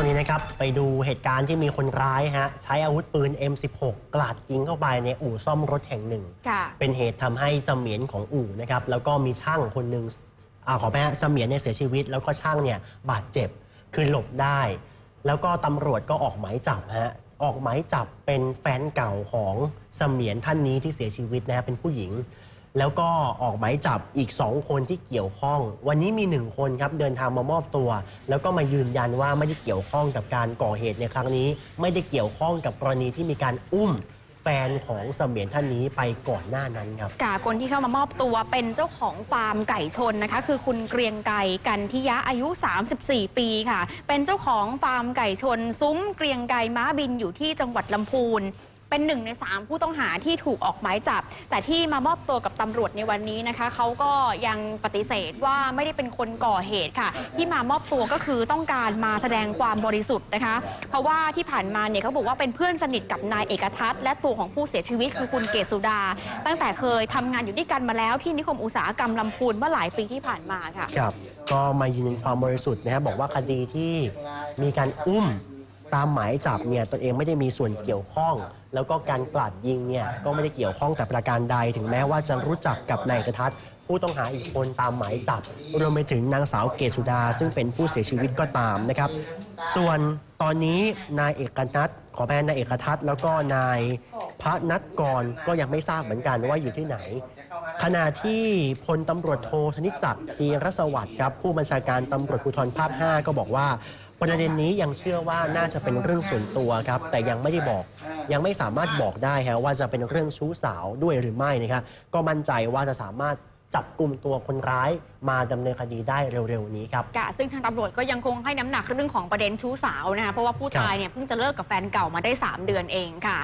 ช่วงนี้นะครับไปดูเหตุการณ์ที่มีคนร้ายฮะใช้อาวุธปืน M16 กราดยิงเข้าไปในอู่ซ่อมรถแห่งหนึ่งค่ะเป็นเหตุทำให้เสมียนของอู่นะครับแล้วก็มีช่างคนหนึ่งอาขอแพ้เสมียนเนี่ยเสียชีวิต แล้วก็ช่างเนี่ยบาดเจ็บคือหลบได้ แล้วก็ตำรวจก็ออกหมายจับฮะออกหมายจับเป็นแฟนเก่าของเสมียนท่านนี้ที่เสียชีวิตนะฮะเป็นผู้หญิง แล้วก็ออกหมายจับอีก 2 คนที่เกี่ยวข้อง วันนี้มี 1 คนครับเดินทางมามอบตัว แล้วก็มายืนยันว่าไม่ได้เกี่ยวข้องกับการก่อเหตุในครั้งนี้ ไม่ได้เกี่ยวข้องกับกรณีที่มีการอุ้มแฟนของเสมียนท่านนี้ไปก่อนหน้านั้นครับกาคนที่เข้ามามอบตัวเป็นเจ้าของฟาร์มไก่ชนนะคะ คือคุณเกรียงไก่กันทิยะอายุ 34 ปีค่ะ เป็นเจ้าของฟาร์มไก่ชน ซุ้มเกรียงไก่ม้าบินอยู่ที่จังหวัดลำพูน เป็นหนึ่งในสามผู้ต้องหาที่ถูกออกหมายจับ แต่ที่มามอบตัวกับตำรวจในวันนี้นะคะ เขาก็ยังปฏิเสธว่าไม่ได้เป็นคนก่อเหตุค่ะ ที่มามอบตัวก็คือต้องการมาแสดงความบริสุทธิ์นะคะ เพราะว่าที่ผ่านมาเนี่ยเขาบอกว่าเป็นเพื่อนสนิทกับนายเอกทัศน์และตัวของผู้เสียชีวิตคือคุณเกศสุดา ตั้งแต่เคยทำงานอยู่ด้วยกันมาแล้วที่นิคมอุตสาหกรรมลำพูนเมื่อหลายปีที่ผ่านมาค่ะ ครับ ก็มายืนยันความบริสุทธิ์นะครับบอกว่าคดีที่มีการอุ้ม ตามหมายจับเนี่ยตนเองไม่ได้มีส่วนเกี่ยวข้อง แล้วก็การกลาดยิงเนี่ยก็ไม่ได้เกี่ยวข้องแต่ประการใด ถึงแม้ว่าจะรู้จักกับนายเอกทัศน์ผู้ต้องหาอีกคนตามหมายจับรวมไปถึงนางสาวเกศสุดา ซึ่งเป็นผู้เสียชีวิตก็ตามนะครับ ส่วนตอนนี้นายเอกนัทขอแปลนายเอกทัศน์แล้วก็นาย พระนัทกรก็ยังไม่ทราบเหมือนกันว่าอยู่ที่ไหน ขณะที่พลตำรวจโทธนิศักดิ์ทีรสวัสดิ์ครับผู้บัญชาการตำรวจภูธรภาค 5 ก็บอกว่า ประเด็นนี้ยังเชื่อว่าน่าจะเป็นเรื่องส่วนตัวครับ แต่ยังไม่ได้บอก ยังไม่สามารถบอกได้ฮะว่าจะเป็นเรื่องชู้สาวด้วยหรือไม่นะครับก็มั่นใจว่าจะสามารถจับกลุ่มตัวคนร้ายมาดำเนินคดีได้เร็ว ๆ นี้ครับกะซึ่งทางตำรวจก็ยังคงให้น้ำหนักเรื่องของประเด็นชู้สาวนะคะเพราะว่าผู้ตายเนี่ยเพิ่งจะเลิกกับแฟนเก่ามาได้ 3 เดือนเองค่ะ